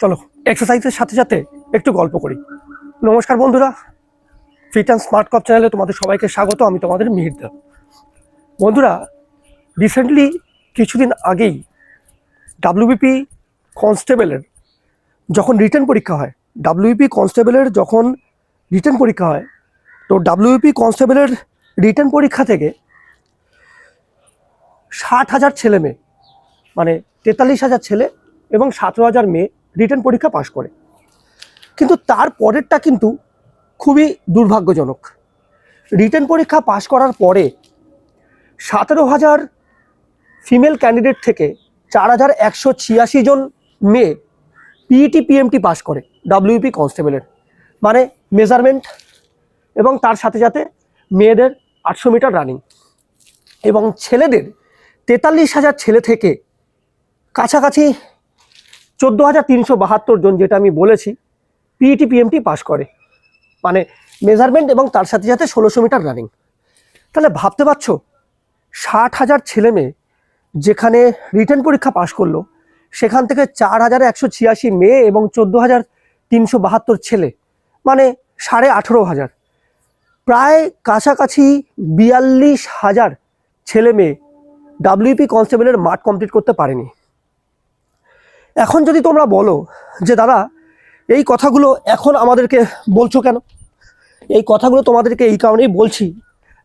চলো এক্সারসাইজের সাথে সাথে একটু গল্প করি। নমস্কার বন্ধুরা ফিট অ্যান্ড স্মার্ট কপ চ্যানেলে তোমাদের সবাইকে স্বাগত, আমি তোমাদের মিহির দেব বন্ধুরা রিসেন্টলি কিছুদিন আগেই ডাব্লিউবিপি কনস্টেবলের যখন রিটার্ন পরীক্ষা হয় ডাব্লিউপি কনস্টেবলের যখন রিটার্ন পরীক্ষা হয়, তো ডাব্লিউপি কনস্টেবলের রিটার্ন পরীক্ষা থেকে ষাট হাজার ছেলে মেয়ে মানে তেতাল্লিশ হাজার ছেলে এবং সতেরো হাজার মেয়ে রিটার্ন পরীক্ষা পাশ করে। কিন্তু তার পরেরটা কিন্তু খুবই দুর্ভাগ্যজনক। রিটার্ন পরীক্ষা পাশ করার পরে সতেরো হাজার ফিমেল ক্যান্ডিডেট থেকে চার হাজার একশো ছিয়াশি জন মেয়ে পিইটি পিএমটি পাশ করে ডাব্লিউপি কনস্টেবলের মানে মেজারমেন্ট এবং তার সাথে সাথে মেয়েদের আটশো মিটার রানিং এবং ছেলেদের তেতাল্লিশ হাজার ছেলে থেকে কাছাকাছি চোদ্দ হাজার তিনশো বাহাত্তর জন যেটা আমি বলেছি পিইটি পিএমটি পাশ করে। মানে মেজারমেন্ট এবং তার সাথে সাথে ষোলোশো মিটার রানিং তাহলে ভাবতে পারছ, ষাট হাজার ছেলে মেয়ে যেখানে রিটার্ন পরীক্ষা পাশ করল, সেখান থেকে চার হাজার একশো ছিয়াশি মেয়ে এবং চোদ্দ হাজার তিনশো বাহাত্তর ছেলে। মানে সাড়ে আঠেরো হাজার। প্রায় কাছাকাছি বিয়াল্লিশ হাজার ছেলে মেয়ে ডাব্লিউপি কনস্টেবলের মাঠ কমপ্লিট করতে পারেনি। এখন যদি তোমরা বলো যে, দাদা, এই কথাগুলো এখন আমাদেরকে বলছো কেন? এই কথাগুলো তোমাদেরকে এই কারণেই বলছি।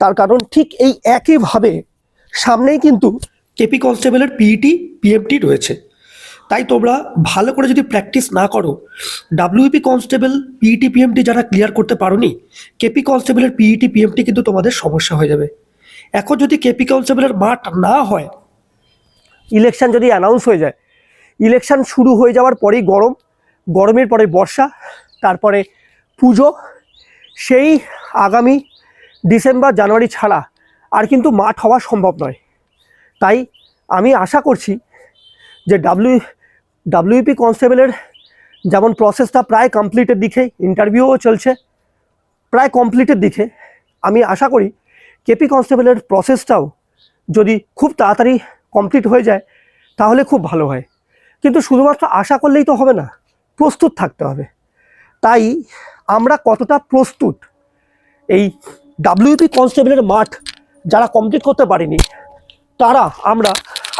তার কারণ ঠিক এই একইভাবে সামনেই কিন্তু কেপি কনস্টেবলের পিইটি পিএমটি রয়েছে। তাই তোমরা ভালো করে যদি প্র্যাকটিস না করো ডাব্লিউপি কনস্টেবল পিইটি পিএমটি যারা ক্লিয়ার করতে পারোনি, কেপি কনস্টেবলের পিইটি পিএমটি কিন্তু তোমাদের সমস্যা হয়ে যাবে। এখন যদি কেপি কনস্টেবলের মাঠ না হয়, ইলেকশন যদি অ্যানাউন্স হয়ে যায় ইলেকশন শুরু হয়ে যাওয়ার পরেই গরম, গরমের পরে বর্ষা, তারপরে পুজো, সেই আগামী ডিসেম্বর, জানুয়ারি ছাড়া আর কিন্তু মাঠ হওয়া সম্ভব নয়। তাই আমি আশা করছি যে ডাব্লিউ ডাব্লিউপি কনস্টেবলের যেমন প্রসেসটা প্রায় কমপ্লিটের দিকে ইন্টারভিউও চলছে, প্রায় কমপ্লিটের দিকে, আমি আশা করি কেপি কনস্টেবলের প্রসেসটাও যদি খুব তাড়াতাড়ি কমপ্লিট হয়ে যায়, তাহলে খুব ভালো হয়। কিন্তু শুধুমাত্র আশা করলেই তো হবে না, প্রস্তুত থাকতে হবে। তাই আমরা কতটা প্রস্তুত? এই ডাব্লিউপি কনস্টেবলের মাঠ যারা কমপ্লিট করতে পারিনি, তারা আমরা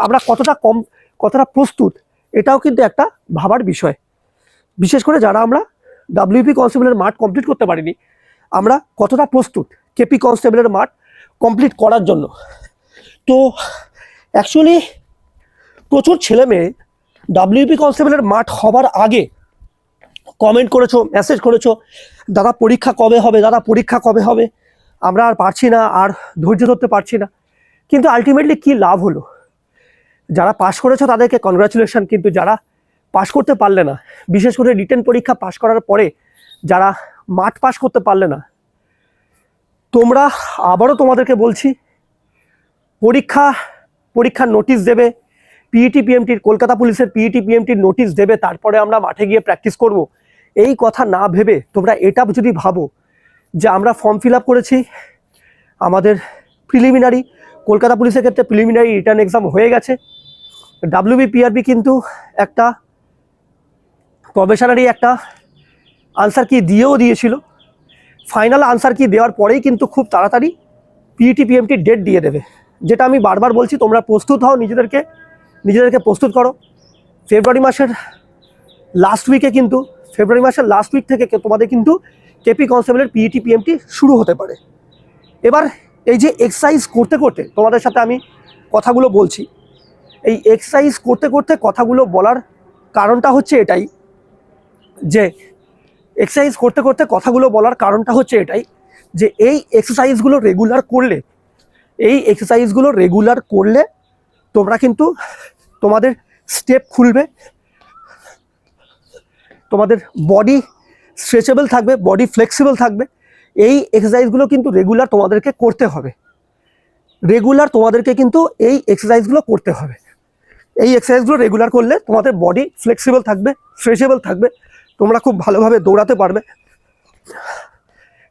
আমরা কতটা কম, কতটা প্রস্তুত, এটাও কিন্তু একটা ভাবার বিষয়। বিশেষ করে যারা আমরা ডাব্লিউপি কনস্টেবলের মাঠ কমপ্লিট করতে পারিনি, আমরা কতটা প্রস্তুত কেপি কনস্টেবলের মাঠ কমপ্লিট করার জন্য? তো অ্যাকচুয়ালি প্রচুর ছেলে মেয়ে ডাব্লিউপি কনস্টেবলের মাঠ হবার আগে কমেন্ট করেছ মেসেজ করেছ, দাদা, পরীক্ষা কবে হবে? দাদা, পরীক্ষা কবে হবে? আমরা আর পারছি না, আর ধৈর্য ধরতে পারছি না। কিন্তু আলটিমেটলি কি লাভ হলো? যারা পাশ করেছ তাদেরকে কনগ্রাচুলেশন কিন্তু যারা পাশ করতে পারলে না, বিশেষ করে রিটেন পরীক্ষা পাশ করার পরে যারা মাঠ পাশ করতে পারলে না, তোমরা আবারও তোমাদেরকে বলছি, পরীক্ষা, পরীক্ষার নোটিশ দেবে পিইটি পিএমটির কলকাতা পুলিশের পিইটি পিএমটির নোটিশ দেবে, তারপরে আমরা মাঠে গিয়ে প্র্যাকটিস করব। এই কথা না ভেবে তোমরা এটা যদি ভাবো যে আমরা ফর্ম ফিল করেছি, আমাদের প্রিলিমিনারি কলকাতা পুলিশের ক্ষেত্রে প্রিলিমিনারি রিটার্ন এক্সাম হয়ে গেছে। ডাব্লিউবি পিআরবি কিন্তু একটা প্রবেশনারি একটা আনসার কি দিয়েও দিয়েছিল। ফাইনাল আনসার কি দেওয়ার পরেই কিন্তু খুব তাড়াতাড়ি পিইটি পিএমটি ডেট দিয়ে দেবে। যেটা আমি বারবার বলছি, তোমরা প্রস্তুত হও নিজেদেরকে। নিজেদেরকে প্রস্তুত করো। ফেব্রুয়ারি মাসের লাস্ট উইকে কিন্তু, ফেব্রুয়ারি মাসের লাস্ট উইক থেকে তোমাদের কিন্তু কেপি কনস্টেবলের পিইটি পিএমটি শুরু হতে পারে। এবার এই যে এক্সারসাইজ করতে করতে তোমাদের সাথে আমি কথাগুলো বলছি। এই এক্সারসাইজ করতে করতে কথাগুলো বলার কারণটা হচ্ছে এটাই যে এক্সারসাইজ করতে করতে কথাগুলো বলার কারণটা হচ্ছে এটাই যে, এই এক্সারসাইজগুলো রেগুলার করলে, এই এক্সারসাইজগুলো রেগুলার করলে তোমরা কিন্তু তোমাদের স্টেপ খুলবে। তোমাদের বডি স্ট্রেচেবল থাকবে বডি ফ্লেক্সিবল থাকবে। এই এক্সারসাইজগুলো কিন্তু রেগুলার তোমাদেরকে করতে হবে। রেগুলার তোমাদেরকে কিন্তু এই এক্সারসাইজগুলো করতে হবে। এই এক্সারসাইজগুলো রেগুলার করলে তোমাদের বডি ফ্লেক্সিবল থাকবে স্ট্রেচেবল থাকবে, তোমরা খুব ভালোভাবে দৌড়াতে পারবে।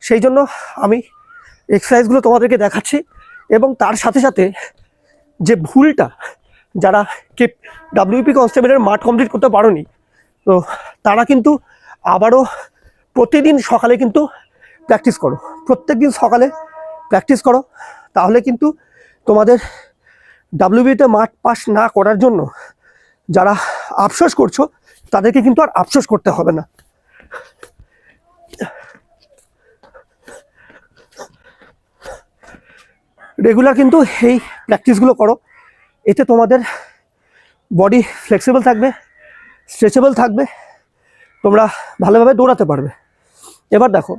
সেই জন্য আমি এক্সারসাইজগুলো তোমাদেরকে দেখাচ্ছি এবং তার সাথে সাথে যে ভুলটা যারা কে ডাব্লিউপি কনস্টেবলের মাঠ কমপ্লিট করতে পারোনি, তো তারা কিন্তু আবারও প্রতিদিন সকালে কিন্তু প্র্যাকটিস করো। প্রত্যেক দিন সকালে প্র্যাকটিস করো। তাহলে কিন্তু তোমাদের ডাব্লিউবিতে মাঠ পাস না করার জন্য যারা আফসোস করছ, তাদেরকে কিন্তু আর আফসোস করতে হবে না। রেগুলার কিন্তু এই প্র্যাকটিসগুলো করো। এতে তোমাদের বডি ফ্লেক্সিবল থাকবে স্ট্রেচেবল থাকবে, তোমরা ভালোভাবে দৌড়াতে পারবে। এবার দেখো,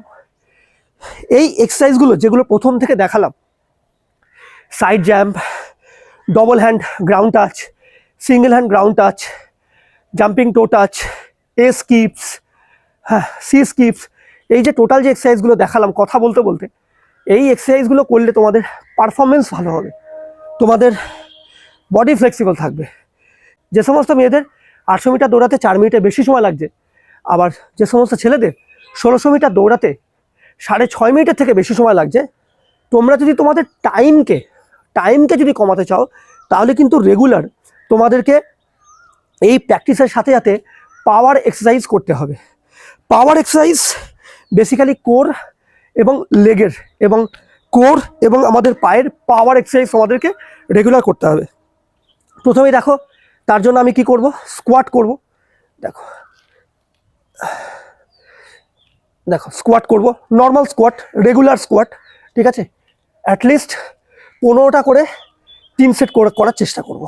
এই এক্সারসাইজগুলো যেগুলো প্রথম থেকে দেখালাম side jump double hand ground touch single hand ground touch jumping toe touch A skips হ্যাঁ সি স্কিপস এই যে টোটাল যে এক্সারসাইজগুলো দেখালাম কথা বলতে বলতে, এই এক্সারসাইজগুলো করলে তোমাদের পারফরমেন্স ভালো হবে। তোমাদের বডি ফ্লেক্সিবল থাকবে। যে সমস্ত মেয়েদের আটশো মিটার দৌড়াতে চার মিনিটের বেশি সময় লাগছে, আবার যে সমস্ত ছেলেদের ষোলোশো মিটার দৌড়াতে সাড়ে ছয় মিনিটের থেকে বেশি সময় লাগছে, তোমরা যদি তোমাদের টাইমকে টাইমকে যদি কমাতে চাও, তাহলে কিন্তু রেগুলার তোমাদেরকে এই প্র্যাকটিসের সাথে সাথে পাওয়ার এক্সারসাইজ করতে হবে। পাওয়ার এক্সারসাইজ বেসিক্যালি কোর এবং লেগের এবং কোর এবং আমাদের পায়ের পাওয়ার এক্সারসাইজ আমাদেরকে রেগুলার করতে হবে। প্রথমেই দেখো, তার জন্য আমি কি করব? স্কোয়াট করব। দেখো দেখো স্কোয়াট করব। নর্মাল স্কোয়াট রেগুলার স্কোয়াট ঠিক আছে? অ্যাটলিস্ট পনেরোটা করে তিন সেট করে করার চেষ্টা করব।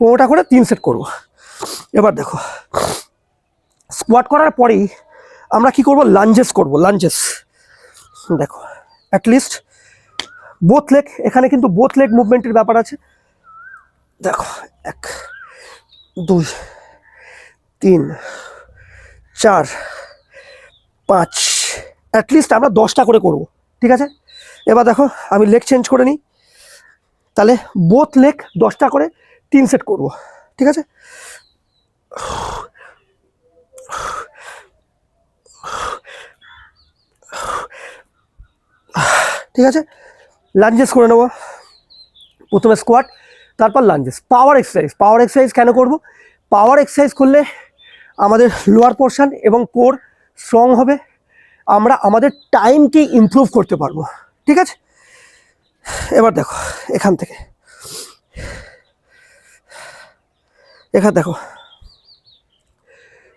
পনেরোটা করে তিন সেট করব। এবার দেখো স্কোয়াট করার পরেই আমরা কি করব? লাঞ্জেস করব লাঞ্জেস দেখো অ্যাটলিস্ট বোথ লেগ এখানে কিন্তু বোথ লেগ মুভমেন্টের ব্যাপার আছে। দেখো, এক, দুই, তিন, চার, পাঁচ অ্যাটলিস্ট আমরা দশটা করে করব, ঠিক আছে? এবার দেখো, আমি লেগ চেঞ্জ করে নিই। তাহলে বোথ লেগ দশটা করে তিন সেট করব, ঠিক আছে? ঠিক আছে? লাঞ্জেস করে নেব। প্রথমে স্কোয়াট তারপর lunges power exercise power exercise কেন করব? পাওয়ার এক্সারসাইজ করলে আমাদের লোয়ার পোর্শন এবং কোর স্ট্রং হবে। আমরা আমাদের টাইমকে ইমপ্রুভ করতে পারব। ঠিক আছে? এবার দেখো, এখান থেকে। এখানে দেখো।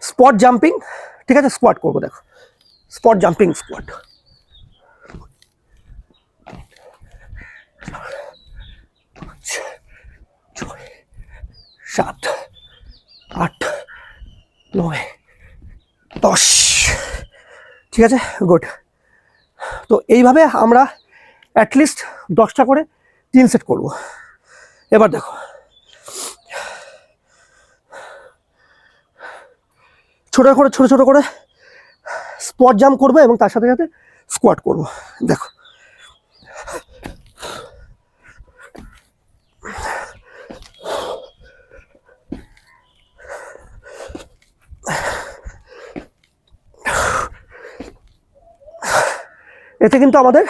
স্পট জাম্পিং ঠিক আছে? স্কোয়াট করব, দেখো। স্পট জাম্পিং স্কোয়াট সাত, আট, নয়, দশ। ঠিক আছে? গুড। তো এইভাবে আমরা অ্যাটলিস্ট দশটা করে তিন সেট করব। এবার দেখো। ছোটো করে, ছোটো ছোটো করে স্পট জাম্প করব এবং তার সাথে সাথে স্কোয়াট করব। দেখো। এতে কিন্তু আমাদের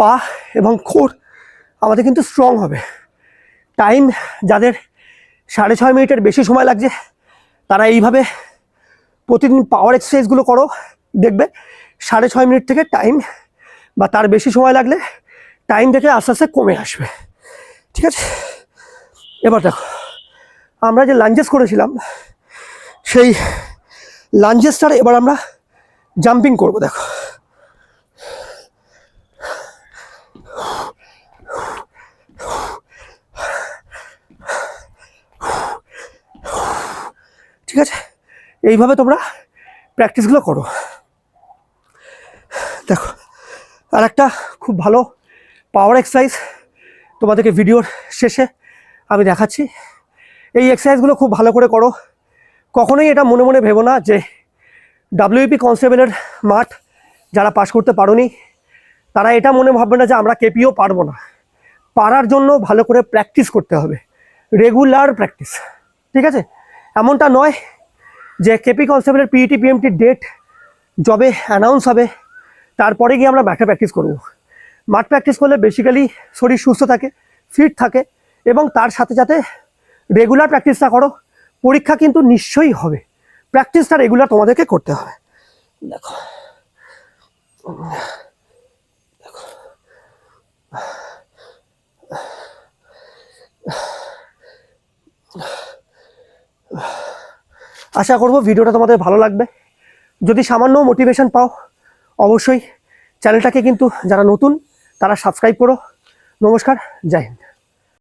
পা এবং খোর আমাদের কিন্তু স্ট্রং হবে। টাইম যাদের সাড়ে ছয় মিনিটের বেশি সময় লাগছে, তারা এইভাবে প্রতিদিন পাওয়ার এক্সারসাইজগুলো করো। দেখবে সাড়ে ছয় মিনিট থেকে টাইম বা তার বেশি সময় লাগলে টাইম থেকে আস্তে আস্তে কমে আসবে। ঠিক আছে? এবার দেখো, আমরা যে লাঞ্চেস করেছিলাম, সেই লাঞ্চেসটার এবার আমরা জাম্পিং করব, দেখো। ঠিক আছে? এইভাবে তোমরা প্র্যাকটিসগুলো করো। দেখো আর একটা খুব ভালো পাওয়ার এক্সারসাইজ তোমাদেরকে ভিডিওর শেষে আমি দেখাচ্ছি। এই এক্সারসাইজগুলো খুব ভালো করে করো। কখনোই এটা মনে মনে ভেবো না যে ডাব্লিউপি কনস্টেবলের মাঠ যারা পাশ করতে পারোনি, তারা এটা মনে ভাববে না যে আমরা কেপিও পারব না। পারার জন্য ভালো করে প্র্যাকটিস করতে হবে। রেগুলার প্র্যাকটিস ঠিক আছে? এমনটা নয় যে কেপি কনস্টেবলের পিইটি পিএমটির ডেট জবে অ্যানাউন্স হবে, তারপরে গিয়ে আমরা মাঠে প্র্যাকটিস করব। মাঠ প্র্যাকটিস করলে বেসিক্যালি শরীর সুস্থ থাকে ফিট থাকে এবং তার সাথে সাথে রেগুলার প্র্যাকটিসটা করো, পরীক্ষা কিন্তু নিশ্চয়ই হবে। প্র্যাকটিসটা রেগুলার তোমাদেরকে করতে হবে। দেখো দেখো। আশা করব ভিডিওটা তোমাদের ভালো লাগবে। যদি সামান্য মোটিভেশন পাও, অবশ্যই চ্যানেলটাকে কিন্তু যারা নতুন, তারা সাবস্ক্রাইব করো। নমস্কার, জয় হিন্দ।